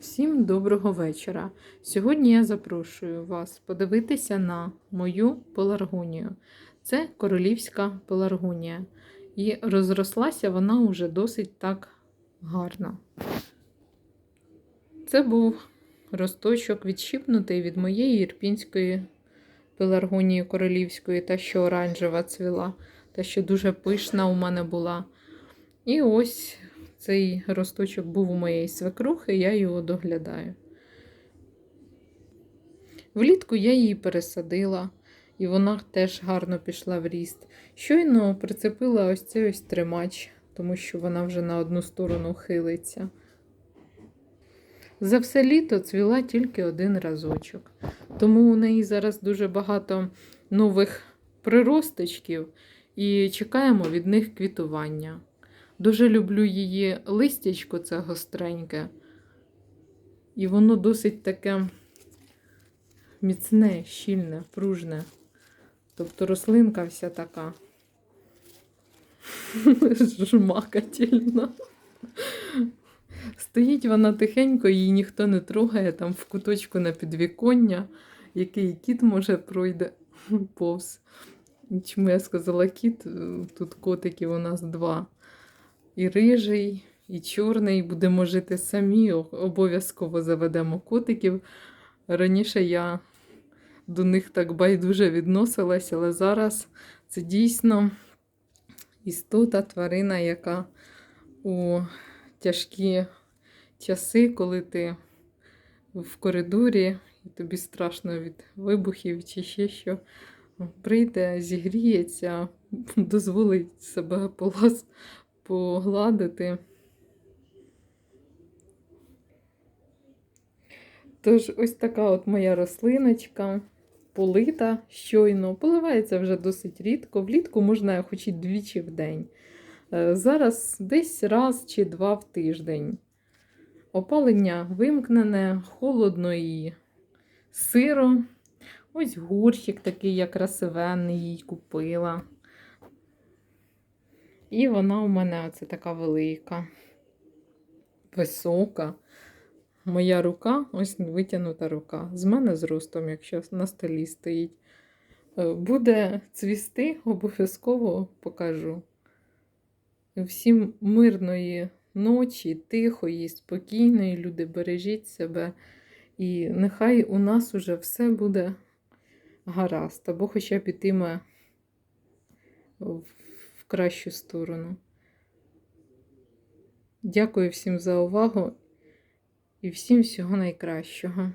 Всім доброго вечора. Сьогодні я запрошую вас подивитися на мою пеларгонію. Це королівська пеларгонія. І розрослася вона вже досить так гарно. Це був росточок відщипнутий від моєї ірпінської пеларгонії королівської, та що оранжева цвіла, та що дуже пишна у мене була. І ось цей росточок був у моєї свекрухи, я його доглядаю. Влітку я її пересадила, і вона теж гарно пішла в ріст. Щойно прицепила ось цей ось тримач, тому що вона вже на одну сторону хилиться. За все літо цвіла тільки один разочок. Тому у неї зараз дуже багато нових приросточків і чекаємо від них квітування. Дуже люблю її листячко, це гостреньке. І воно досить таке міцне, щільне, пружне. Тобто рослинка вся така жмакательна. Стоїть вона тихенько, її ніхто не трогає, там в куточку на підвіконня, який кіт може пройде повз. Чому я сказала кіт? Тут котиків у нас два. І рижий, і чорний. Будемо жити самі, обов'язково заведемо котиків. Раніше я до них так байдуже відносилась, але зараз це дійсно істота, тварина, яка у тяжкі часи, коли ти в коридорі, і тобі страшно від вибухів чи ще що, прийде, зігріється, дозволить себе полаз погладити. Тож, ось така от моя рослиночка, полита щойно, поливається вже досить рідко. Влітку можна хоч і двічі в день. Е, Зараз десь раз чи два в тиждень. Опалення вимкнене, холодно і сиро. Ось горщик такий, я красивенний їй купила. І вона у мене оце така велика, висока. Моя рука, ось витягнута рука. З мене зростом, якщо на столі стоїть. Е, Буде цвісти, обов'язково покажу. Всім мирної ночі, тихої, спокійної, люди, бережіть себе. І нехай у нас уже все буде гаразд, або хоча б ітиме в кращу сторону. Дякую всім за увагу і всім всього найкращого.